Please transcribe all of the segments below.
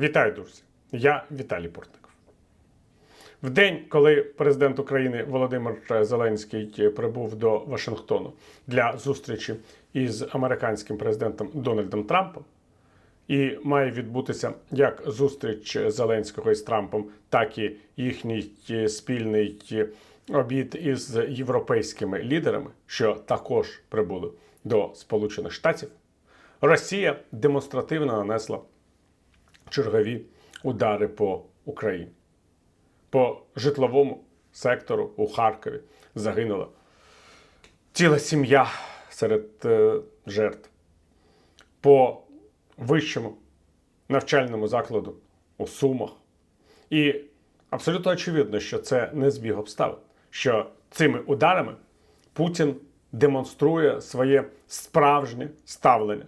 Вітаю, друзі! Я Віталій Портников. В день, коли президент України Володимир Зеленський прибув до Вашингтону для зустрічі із американським президентом Дональдом Трампом, і має відбутися як зустріч Зеленського із Трампом, так і їхній спільний обід із європейськими лідерами, що також прибули до Сполучених Штатів. Росія демонстративно нанесла чергові удари по Україні. По житловому сектору у Харкові загинула ціла сім'я серед е, жертв. По вищому навчальному закладу у Сумах. І абсолютно очевидно, що це не збіг обставин, що цими ударами Путін демонструє своє справжнє ставлення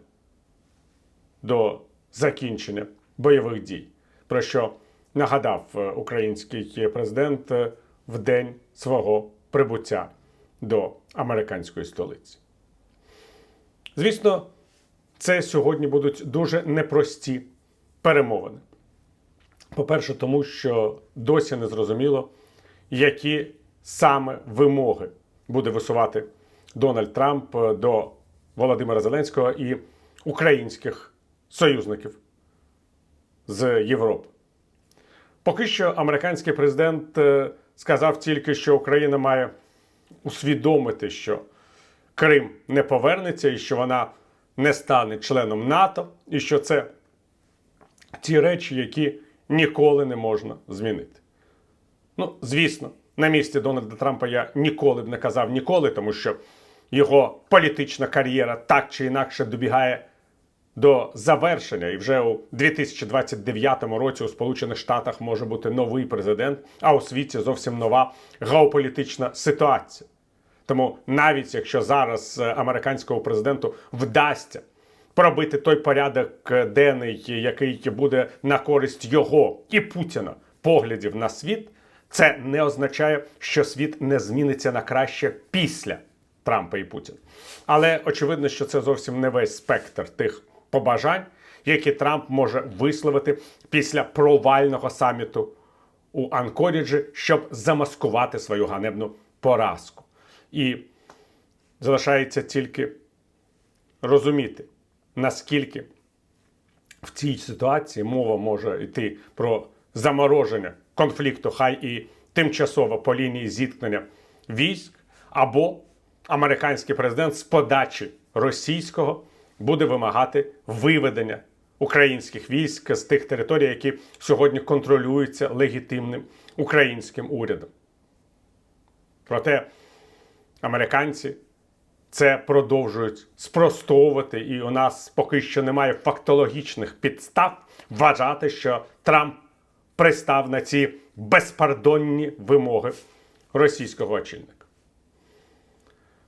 до закінчення бойових дій, про що нагадав е, український президент е, в день свого прибуття до американської столиці. Звісно, це сьогодні будуть дуже непрості перемовини. По-перше, тому що досі не зрозуміло, які саме вимоги буде висувати Дональд Трамп е, до Володимира Зеленського і українських союзників з Європи. Поки що американський президент е, сказав тільки, що Україна має усвідомити, що Крим не повернеться і що вона не стане членом НАТО, і що це ті речі, які ніколи не можна змінити. Ну, звісно, на місці Дональда Трампа я ніколи б не казав ніколи, тому що його політична кар'єра так чи інакше добігає до завершення, і вже у 2029 році у Сполучених Штатах може бути новий президент, а у світі зовсім нова геополітична ситуація. Тому навіть якщо зараз е, американському президенту вдасться пробити той порядок е, денний, який буде на користь його і Путіна поглядів на світ, це не означає, що світ не зміниться на краще після Трампа і Путіна. Але очевидно, що це зовсім не весь спектр тих побажань, які Трамп може висловити після провального саміту у Анкоріджі, щоб замаскувати свою ганебну поразку. І залишається тільки розуміти, наскільки в цій ситуації мова може йти про замороження конфлікту, хай і тимчасово по лінії зіткнення військ, або американський президент з подачі російського буде вимагати виведення українських військ з тих територій, які сьогодні контролюються легітимним українським урядом. Проте американці це продовжують спростовувати, і у нас поки що немає фактологічних підстав вважати, що Трамп пристав на ці безпардонні вимоги російського очільника.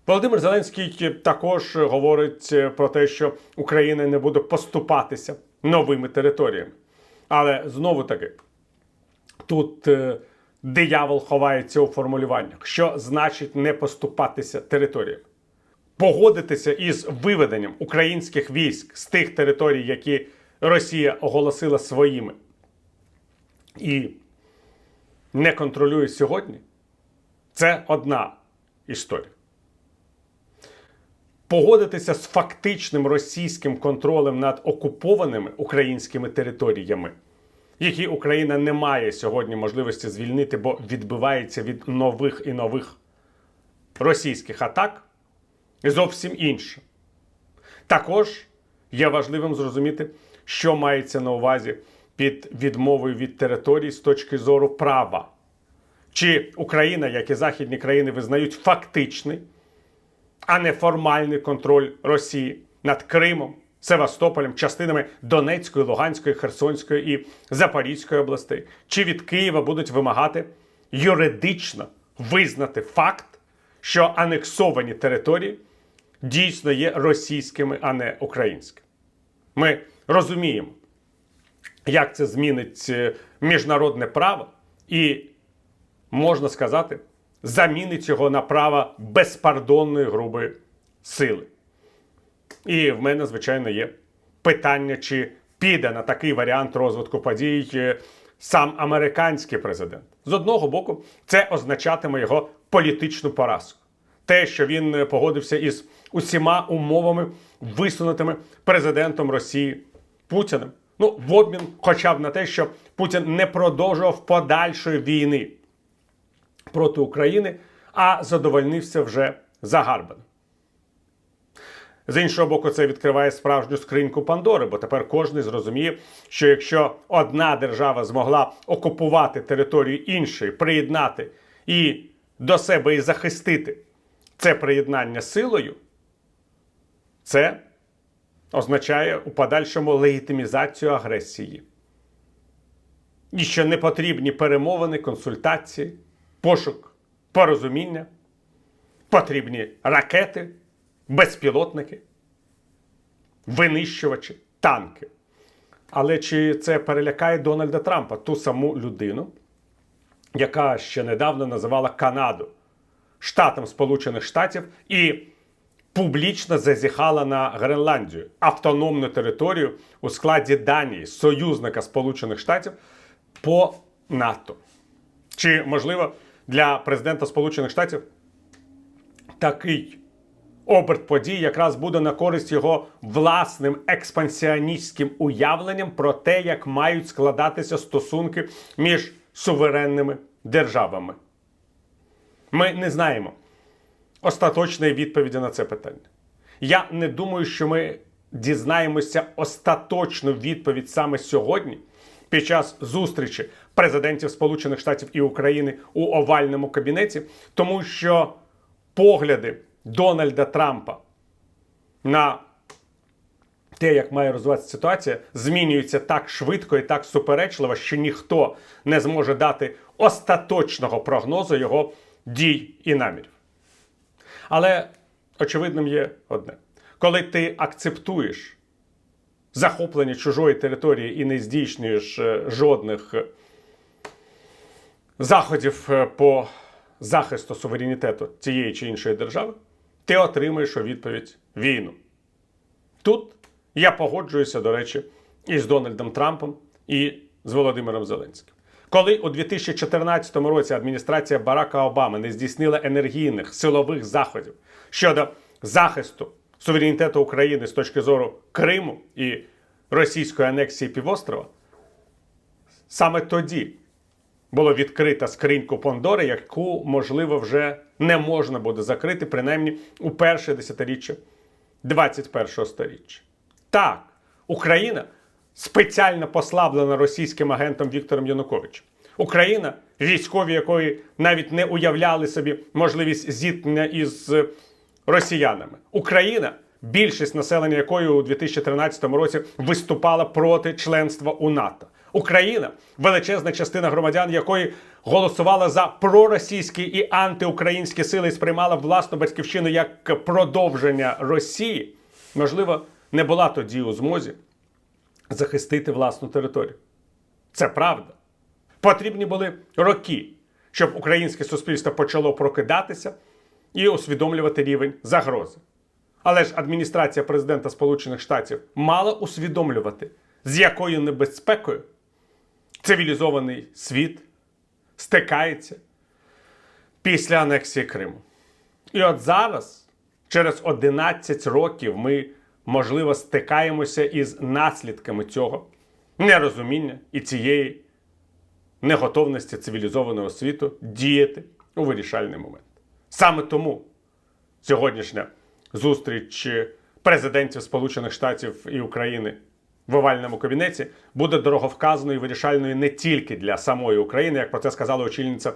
Володимир Зеленський також говорить про те, що Україна не буде поступатися новими територіями. Але знову таки, тут е, диявол ховається у формулюваннях, що значить не поступатися територіями. Погодитися із виведенням українських військ з тих територій, які Росія оголосила своїми, і не контролює сьогодні, це одна історія. Погодитися з фактичним російським контролем над окупованими українськими територіями, які Україна не має сьогодні можливості звільнити, бо відбивається від нових і нових російських атак, зовсім інше. Також є важливим зрозуміти, що мається на увазі під відмовою від територій з точки зору права. Чи Україна, як і західні країни, визнають фактичний, а не формальний контроль Росії над Кримом, Севастополем, частинами Донецької, Луганської, Херсонської і Запорізької областей, чи від Києва будуть вимагати юридично визнати факт, що анексовані території дійсно є російськими, а не українськими. Ми розуміємо, як це змінить е, міжнародне право, і можна сказати, замінить його на право безпардонної грубої сили. І в мене, звичайно, є питання, чи піде на такий варіант розвитку подій е, сам американський президент. З одного боку, це означатиме його політичну поразку. Те, що він е, погодився із усіма умовами, висунутими президентом Росії Путіним. Ну, в обмін, хоча б на те, що Путін не продовжував подальшої війни проти України, а задовольнився вже загарбаним. З іншого боку, це відкриває справжню скриньку Пандори, бо тепер кожен зрозуміє, що якщо одна держава змогла окупувати територію іншої, приєднати і до себе і захистити це приєднання силою, це означає у подальшому легітимізацію агресії. І що не потрібні перемовини, консультації, пошук порозуміння, потрібні ракети, безпілотники, винищувачі, танки. Але чи це перелякає Дональда Трампа, ту саму людину, яка ще недавно називала Канаду штатом Сполучених Штатів і публічно зазіхала на Гренландію, автономну територію у складі Данії, союзника Сполучених Штатів по НАТО? Чи можливо для президента Сполучених Штатів такий оберт подій якраз буде на користь його власним експансіоністським уявленням про те, як мають складатися стосунки між суверенними державами? Ми не знаємо остаточної відповіді на це питання. Я не думаю, що ми дізнаємося остаточну відповідь саме сьогодні під час зустрічі президентів Сполучених Штатів і України у овальному кабінеті, тому що погляди Дональда Трампа на те, як має розвиватися ситуація, змінюється так швидко і так суперечливо, що ніхто не зможе дати остаточного прогнозу його дій і намірів. Але очевидним є одне: коли ти акцептуєш захоплення чужої території і не здійснюєш е, жодних е, заходів е, по захисту суверенітету цієї чи іншої держави, ти отримаєш у відповідь війну. Тут я погоджуюся, до речі, і з Дональдом Трампом, і з Володимиром Зеленським. Коли у 2014 році адміністрація Барака Обами не здійснила енергійних силових заходів щодо захисту суверенітету України з точки зору Криму і російської анексії півострова, саме тоді було відкрито скриньку Пондори, яку, можливо, вже не можна буде закрити, принаймні у перше десятиріччя 21 століття. Так, Україна спеціально послаблена російським агентом Віктором Януковичем. Україна, військові якої навіть не уявляли собі можливість зіткнення із росіянами. Україна, більшість населення якої у 2013 році виступала проти членства у НАТО. Україна, величезна частина громадян якої голосувала за проросійські і антиукраїнські сили і сприймала власну батьківщину як продовження Росії, можливо, не була тоді у змозі захистити власну територію. Це правда. Потрібні були роки, щоб українське суспільство почало прокидатися і усвідомлювати рівень загрози. Але ж адміністрація президента Сполучених Штатів мала усвідомлювати, з якою небезпекою цивілізований світ стикається після анексії Криму. І от зараз, через 11 років, ми, можливо, стикаємося із наслідками цього нерозуміння і цієї неготовності цивілізованого світу діяти у вирішальний момент. Саме тому сьогоднішня зустріч президентів Сполучених Штатів і України в овальному кабінеті буде дороговказаною і вирішальною не тільки для самої України, як про це сказала очільниця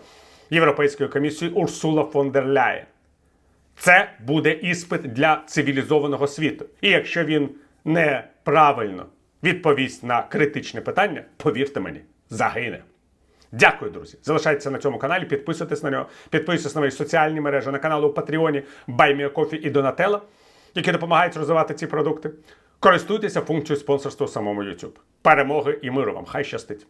Європейської комісії Урсула фон дер Ляєн. Це буде іспит для цивілізованого світу. І якщо він неправильно відповість на критичне питання, повірте мені, загине. Дякую, друзі. Залишайтеся на цьому каналі, підписуйтесь на нього, підписуйтесь на мої соціальні мережі, на канал у Патреоні Кофі і Донателла, які допомагають розвивати ці продукти. Користуйтеся функцією спонсорства самому YouTube. Перемоги і миру вам! Хай щастить!